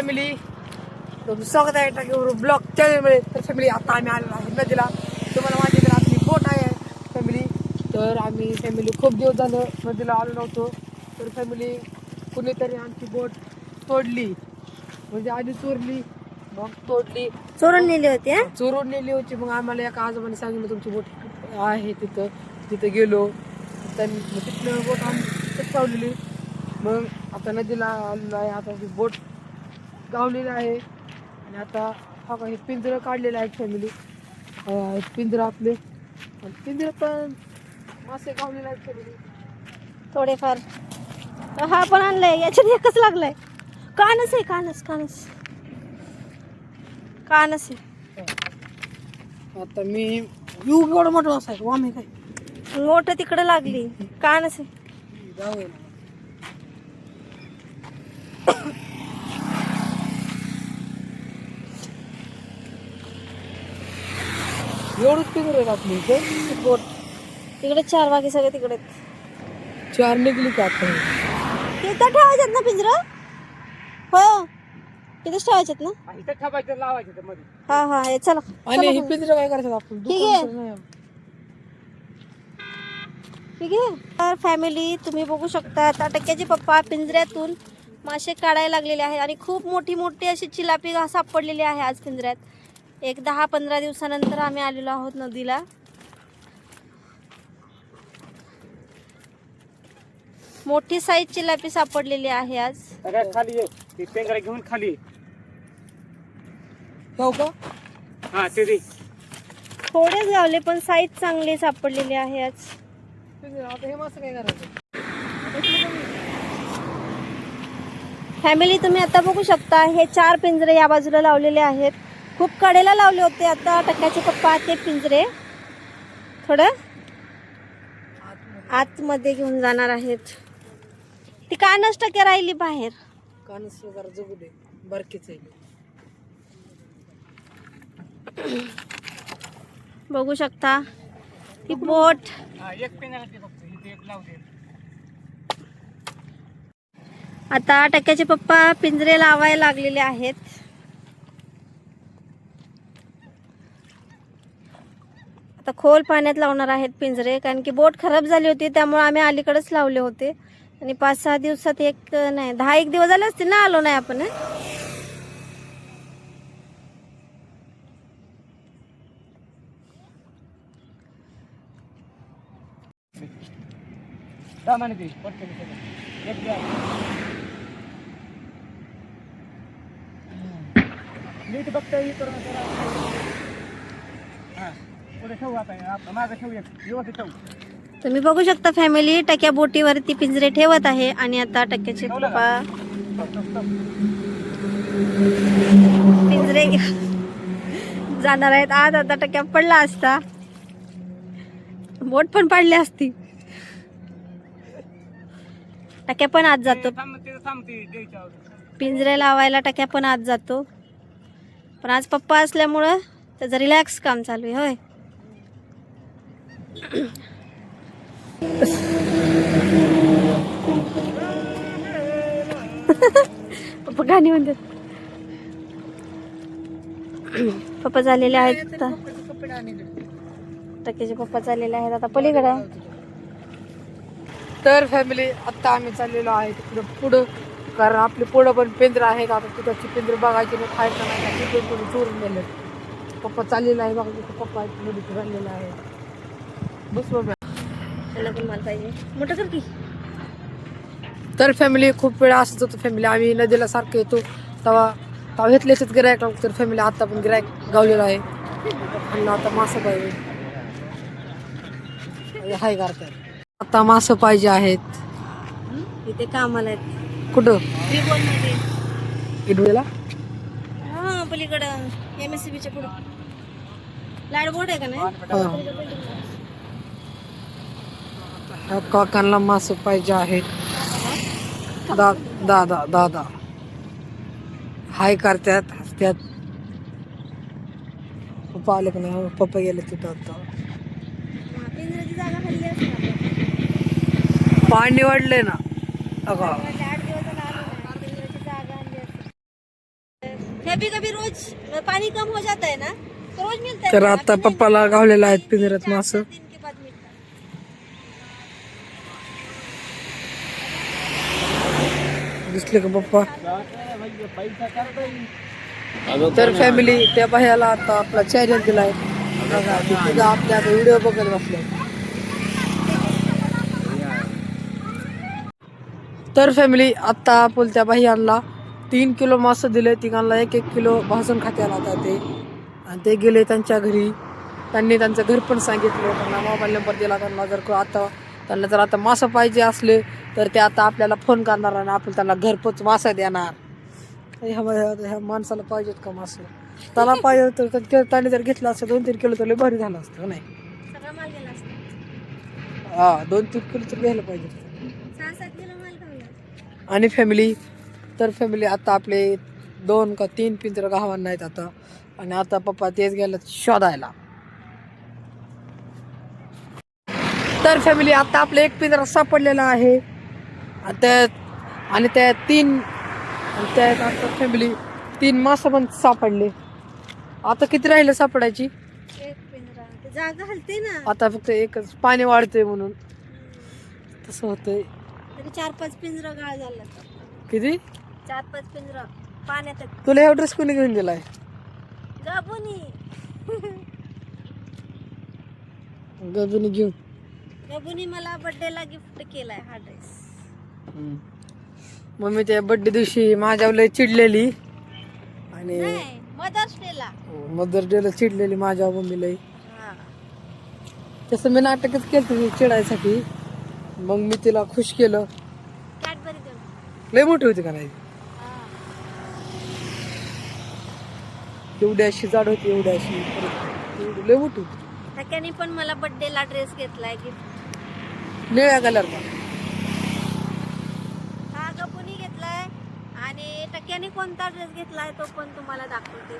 तर स्वागत आहे टाकीवर ब्लॉग चॅनलमध्ये तर फॅमिली आता आम्ही आलेलो आहे नदीला. तुम्हाला माहिती तर आपली बोट आहे फॅमिली तर आम्ही फॅमिली खूप दिवस झालं नदीला आलो नव्हतो. तर फॅमिली कुणीतरी आमची बोट तोडली. म्हणजे आधी चोरली मग तोडली. चोरून नेली होती हा? चोरून नेली होती. मग आम्हाला एका आजोबाने सांगितलं तुमची बोट आहे तिथं. तिथं गेलो. त्यांनी मग तिथनं बोट आम्ही तिथंच ठेवलेली. मग आता नदीला आलेलो आहे. आता ती बोट गावलेली आहे. आणि आता हा काही पिंजरं काढलेलं आहे फॅमिली पिंजरं आपले. पिंजरं पण मासे गावलेले आहेत फॅमिली थोडेफार. हा पण आणलाय. याच्यात एकच लागलाय. कानस आहे कानस कानस कानस आहे. आता मी येऊ एवढं मोठं असायचं वामे काय? मोठं तिकडे लागली. कानस आहे. जाऊ एवढंच आहेत आपली इथे? बोट. तिकडे चार बाकी सगळे तिकडे. चार निघली का आता? तिथं ठेवायच्यात ना पिंजर? हो. तिथेच ठेवायच्यात ना? इथं ठेवायचं लावायचं मध्ये. हा हा हे चला. आणि हे पिंजरं काय करायचं आपण? ठीक आहे. दुकानाचं नाही. ठीक आहे. तर फॅमिली तुम्ही बघू शकता आता टक्क्याचे पप्पा पिंजऱ्यातून मासे काढायला लागलेले आहेत आणि खूप मोठी मोठी अशी चिलापी घा सापडलेली आहे आज पिंजऱ्यात. एक दहा पंधरा दिवसानंतर आम्ही आलेलो आहोत नदीला. मोठी साईज चिलापी सापडलेली आहे आज. सगळ्यात खाली ये. ती पेंगरा घेऊन खाली. हो ते थोडेच गावले पण साईज चांगली सापडलेली आहे आज. पिंजरं आता हे मासं काय करायचं? फॅमिली तुम्ही आता बघू शकता हे चार पिंजरे या बाजूला लावलेले आहेत. खूप कडेला लावले होते आता टक्क्याचे पप्पा ते पिंजरे. थोडं आतमध्ये घेऊन जाणार आहेत. ती कानच टक्के राहिली बाहेर? कानस जरा जगू दे बारकीच आहे बघू शकता ती बोट. आता टक्क्याचे पप्पा पिंजरे लावायला लागलेले आहेत. आता खोल पाण्यात लावणार आहेत पिंजरे कारण की बोट खराब झाली होती त्यामुळे आम्ही अलीकडेच लावले होते. आणि पाच सहा दिवसात एक नाही दहा एक दिवस झाले असतील ना आलो नाही आपण नीट बघता येईल करून जरा. पुढे ठेवू आता आपलं मागं ठेवू एक व्यवस्थित ठेवू. तुम्ही बघू शकता फॅमिली टक्या बोटीवरती पिंजरे ठेवत आहे आणि आता टक्क्याचे स्टॉप पिंजरे जाणार आहेत. आज आता टक्क्या पडला असता. बोट पण पाडली असती. टक्या पण आज जातो. पिंजरे लावायला टक्या पण आज जातो. पण आज पप्पा असल्यामुळं त्याचं रिलॅक्स काम चालू आहे होय. पप्पा गाणी म्हणतात. पप्पा झालेले आहेत आता. कपडे पप्पा चाललेले आहेत आता पलीकडे. तर फॅमिली आता आम्ही चाललेलो आहे तिकडं पुढं. कारण आपले पुढं पण पिंजरं आहेत. आता तिकडची पिंजरं बघायची मग खायचं नाही तिकडे चोरून गेले पप्पा चाललेला आहे बघा तिथं. पप्पा नदीत राहिलेला आहे. तर फॅमिली खूप वेळा असत होतो फॅमिली आम्ही नदीला सारखं येतो. तेव्हा तेव्हा घेतल्याच गिरायक तर फॅमिली आता पण गिरायक गावलेला आहे. आणि आता मासं पाहिजे. हाय करतात आता मासं पाहिजे आहेत. इथे कामाला आहेत. कुठं? इडवेला हा पलीकडं. एम एस सी बीच्या पुढं. लाड बोट आहे का नाही? काकांना मासं पाहिजे आहेत. दा दादा दादा. हाय करतात हसत्यात पप्पा आले का नाही? पप्पा गेले तिथं आता. पाणी वाढले ना. अगं. हे कभी कभी रोज पानी कम हो जाता है ना? रोज मिलता है तर आता पप्पाला। गावलेला आहेत पिंजऱ्यात मास चार दिन के बाद मिलता है. दिसले का पप्पा? तर फॅमिली त्या बाह्याला आता आपला चॅनल दिलाय. बघा आपल्या आता व्हिडिओ बघत बसले. तर फॅमिली आता आपण त्या बाह्यांना तीन किलो मास दिले. तिघांना एक एक किलो भाजून खात्याला आता ते आणि ते गेले त्यांच्या घरी. त्यांनी त्यांचं घर पण सांगितलं. त्यांना मोबाईल नंबर दिला. त्यांना जर को आता त्यांना जर आता मासं पाहिजे असले तर ते आता आपल्याला फोन करणार आणि आपण त्यांना घरपोच मासा देणार. ह्या ह्या- माणसाला पाहिजेत का मासं? त्याला पाहिजे तर त्याने जर घेतलं असतं दोन तीन किलो तर लय भारी झालं असतं हो नाही? हा दोन तीन किलो तर घ्यायला पाहिजे आणि फॅमिली तर फॅमिली आता आपले दोन का तीन पिंजरं गावांना आहेत आता. आणि आता पप्पा तेच गेलं शोधायला. तर फॅमिली आता आपलं एक पिंजरा सापडलेला आहे. आणि त्यात आणि त्या तीन त्यात आता फॅमिली तीन मासं पण सापडले. आता किती राहिले सापडायची? एक पिंजरा. ते जागा हलते ना. आता फक्त एकच. पाणी वाढतंय म्हणून. तसं होतंय. तरी चार पाच पिंजरा गाळ झाला. किती? चार पाच पिंजरा. पाण्यात. तुला हा ड्रेस कोणी घेऊन दिलाय गबुनी. गजून घेऊन. गबुनी मला birthday ला गिफ्ट केलाय हा ड्रेस मम्मी त्या बर्थडे दिवशी माझ्यावर लय चिडलेली. आणि मदर्स डे ला. मदर डेला चिडलेली माझ्या मम्मी लय. हा. तसं मी नाटकच केलं चिडायसाठी. मग मी तिला खुश केलं. लय मोठी होती का नाही? हा. एवढी अशी जाड होती एवढी अशी लय मोठी होती. पण मला birthday ला ड्रेस घेतलाय गिफ्ट निळ्या कलर का हा गबुनी घेतलाय आणि टक्क्याने कोणता ड्रेस घेतलाय तो पण तुम्हाला दाखवते.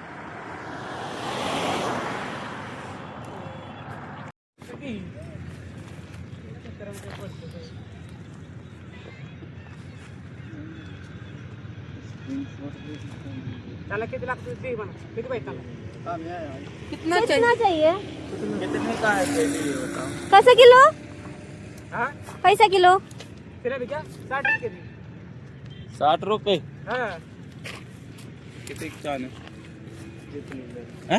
त्याला किती लागतं ते म्हणा किती पाहिजे त्याला? कितना कितना चाहिए किती काय कैसे किलो? हा पैसा किलो? साठ रुपये रुपये हा।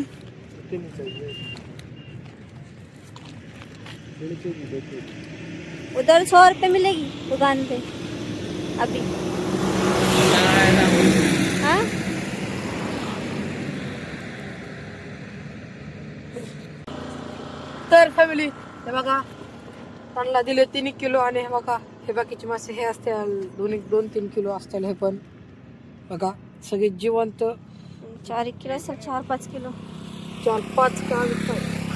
उधर सौ रुपये मिलेगी दुकान पे अभी। हाँ? तर फॅमिली हे बघा त्यांना दिले तीन एक किलो आणि हे बघा हे बाकीचे मासे हे असतील दोन एक दोन तीन किलो असतील हे पण. बघा सगळे जिवंत. चार एक किलो सब चार पाच किलो. चार पाच का